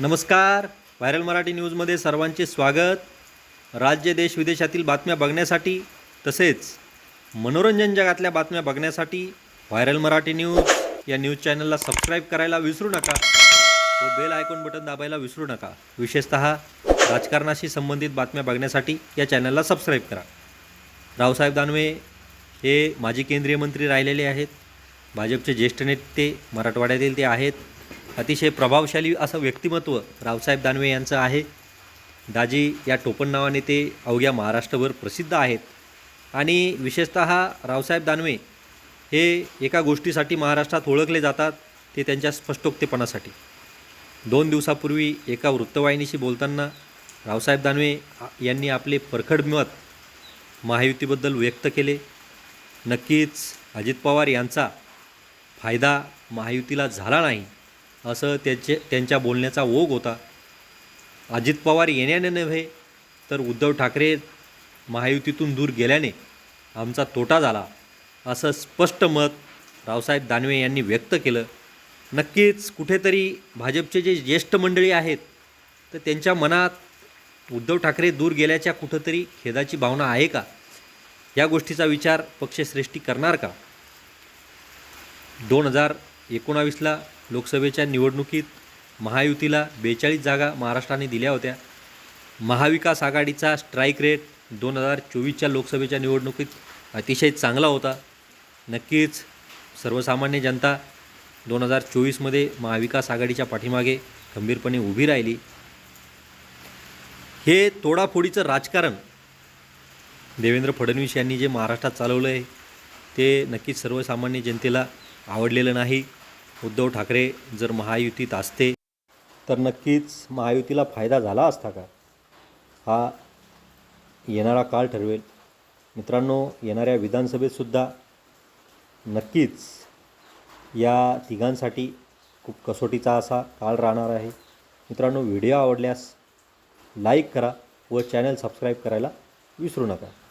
नमस्कार. व्हायरल मराठी न्यूजमध्ये सर्वांचे स्वागत. राज्य देश विदेशातील बातम्या बघण्यासाठी तसेच मनोरंजन जगातल्या बातम्या बघण्यासाठी व्हायरल मराठी न्यूज या न्यूज चॅनलला सबस्क्राईब करायला विसरू नका व बेल आयकॉन बटन दाबायला विसरू नका. विशेषत राजकारणाशी संबंधित बातम्या बघण्यासाठी या चॅनलला सबस्क्राईब करा. रावसाहेब दानवे हे माजी केंद्रीय मंत्री राहिलेले आहेत. भाजपचे ज्येष्ठ नेते मराठवाड्यातील ते आहेत. अतिशय प्रभावशाली असं व्यक्तिमत्व रावसाहेब दानवे यांचं आहे. दाजी या टोपण नावाने ते अवघ्या महाराष्ट्रभर प्रसिद्ध आहेत. आणि विशेषत रावसाहेब दानवे हे एका गोष्टीसाठी महाराष्ट्रात ओळखले जातात ते त्यांच्या स्पष्टोक्तेपणासाठी. दोन दिवसापूर्वी एका वृत्तवाहिनीशी बोलताना रावसाहेब दानवे यांनी आपले परखड मत महायुतीबद्दल व्यक्त केले. नक्कीच अजित पवार यांचा फायदा महायुतीला झाला नाही. असं त्याचे त्यांच्या बोलण्याचा ओघ होता. अजित पवार येण्याने नव्हे तर उद्धव ठाकरे महायुतीतून दूर गेल्याने आमचा तोटा झाला असं स्पष्ट मत रावसाहेब दानवे यांनी व्यक्त केलं. नक्कीच कुठेतरी भाजपचे जे ज्येष्ठ मंडळी आहेत तर त्यांच्या मनात उद्धव ठाकरे दूर गेल्याच्या कुठंतरी खेदाची भावना आहे का? या गोष्टीचा विचार पक्षश्रेष्ठी करणार का? दोन हजार एकोणावीसला लोकसभेच्या निवडणुकीत महायुतीला बेचाळीस जागा महाराष्ट्राने दिल्या होत्या. महाविकास आघाडीचा स्ट्राईक रेट दोन हजार चोवीसच्या लोकसभेच्या निवडणुकीत अतिशय चांगला होता. नक्कीच सर्वसामान्य जनता दोन हजार चोवीसमध्ये महाविकास आघाडीच्या पाठीमागे खंबीरपणे उभी राहिली. हे तोडाफोडीचं राजकारण देवेंद्र फडणवीस यांनी जे महाराष्ट्रात चालवलं आहे ते नक्कीच सर्वसामान्य जनतेला आवडलेलं नाही. उद्धव ठाकरे जर महायुतीत असते तर नक्कीच महायुतीला फायदा झाला असता का? हा येणारा काळ ठरवेल. मित्रांनो येणाऱ्या विधानसभेतसुद्धा नक्कीच या तिघांसाठी खूप कसोटीचा असा काळ राहणार आहे. मित्रांनो व्हिडिओ आवडल्यास लाईक करा व चॅनल सबस्क्राईब करायला विसरू नका.